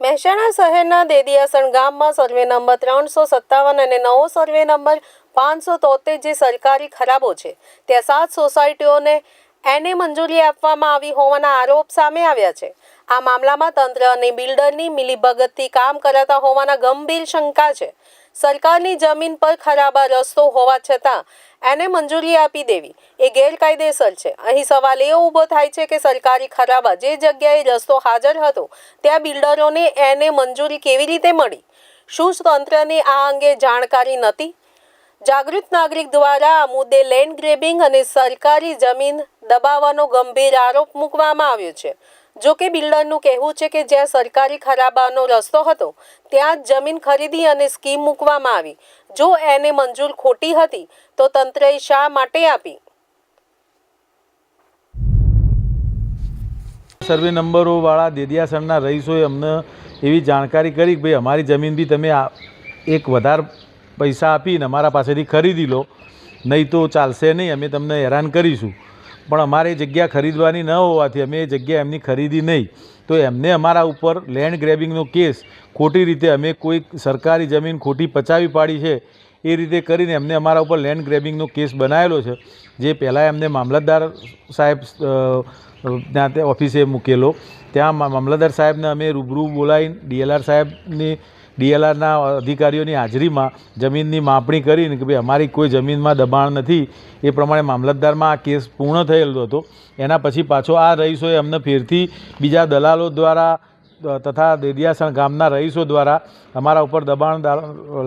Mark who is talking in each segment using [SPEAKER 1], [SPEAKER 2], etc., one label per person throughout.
[SPEAKER 1] મહેસાણા શહેરના દેદિયાસણ ગામમાં survey number ત્રણસો સત્તાવન અને નવો સર્વે નંબર પાંચસો તોતેર જે સરકારી ખરાબો છે, ત્યાં સાત સોસાયટીઓને એને મંજૂરી આપવામાં આવી હોવાના આરોપ સામે આવ્યા છે. આ મામલામાં તંત્ર અને બિલ્ડરની મિલીભગતથી કામ કરાતા હોવાના ગંભીર શંકા છે. સરકારની જમીન પર ખરાબા રસ્તો હોવા છતાં એને મંજૂરી આપી દેવી. એ ગેરકાયદેસર છે. અહીં સવાલ એ ઊભો થાય છે કે સરકારી ખરાબા જે જગ્યાએ રસ્તો હાજર હતો, ત્યાં બિલ્ડરોને એને મંજૂરી કેવી રીતે મળી? શું તંત્રને આ અંગે જાણકારી નથી? જાગૃત નાગરિક દ્વારા આ મુદ્દે લેન્ડ ગ્રેબિંગ અને સરકારી જમીન દબાવવાનો ગંભીર આરોપ મૂકવામાં આવ્યો છે. જો કે બિલ્ડરનું કહેવું છે કે જ્યાં સરકારી ખરાબાનો રસ્તો હતો, ત્યાં જ જમીન ખરીદી અને સ્કીમ મૂકવામાં આવી. જો એને મંજૂર ખોટી હતી, તો તંત્રએ શા માટે આપી?
[SPEAKER 2] સર્વે નંબરોવાળા દેદિયાસણના રહીશોએ અમને એવી જાણકારી કરી કે ભાઈ, અમારી જમીન બી તમે આ એક વધારે પૈસા આપીને અમારા પાસેથી ખરીદી લો, નહીં તો ચાલશે નહીં, અમે તમને હેરાન કરીશું. પણ અમારે જગ્યા ખરીદવાની ન હોવાથી અમે એ જગ્યા એમની ખરીદી નહીં. તો એમને અમારા ઉપર લેન્ડ ગ્રેબિંગનો કેસ ખોટી રીતે અમે કોઈ સરકારી જમીન ખોટી પચાવી પાડી છે. એ રીતે કરીને એમને અમારા ઉપર લેન્ડ ગ્રેબિંગનો કેસ બનાવેલો છે. જે પહેલાં એમને મામલતદાર સાહેબ ત્યાં તે ઓફિસે મૂકેલો. ત્યાં મામલતદાર સાહેબને અમે રૂબરૂ બોલાવીને ડીએલઆર સાહેબની, ડીએલઆરના અધિકારીઓની હાજરીમાં જમીનની માપણી કરીને કે ભાઈ અમારી કોઈ જમીનમાં દબાણ નથી. એ પ્રમાણે મામલતદારમાં આ કેસ પૂર્ણ થયેલો હતો. એના પછી પાછો આ રહીશોએ અમને ફેરથી બીજા દલાલો દ્વારા તથા દેદિયાસણ ગામના રહીશો દ્વારા અમારા ઉપર દબાણ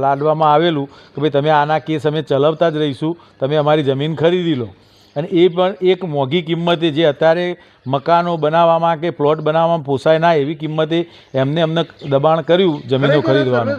[SPEAKER 2] લાદવામાં આવેલું કે ભાઈ તમે આના કેસ અમે ચલાવતા જ રહીશું તમે અમારી જમીન ખરીદી લો. અને એ પણ એક મોંઘી કિંમતે જે અત્યારે મકાનો બનાવવામાં કે પ્લોટ બનાવવામાં પોસાય ના એવી કિંમતે એમને અમને દબાણ કર્યું જમીનો ખરીદવાનું.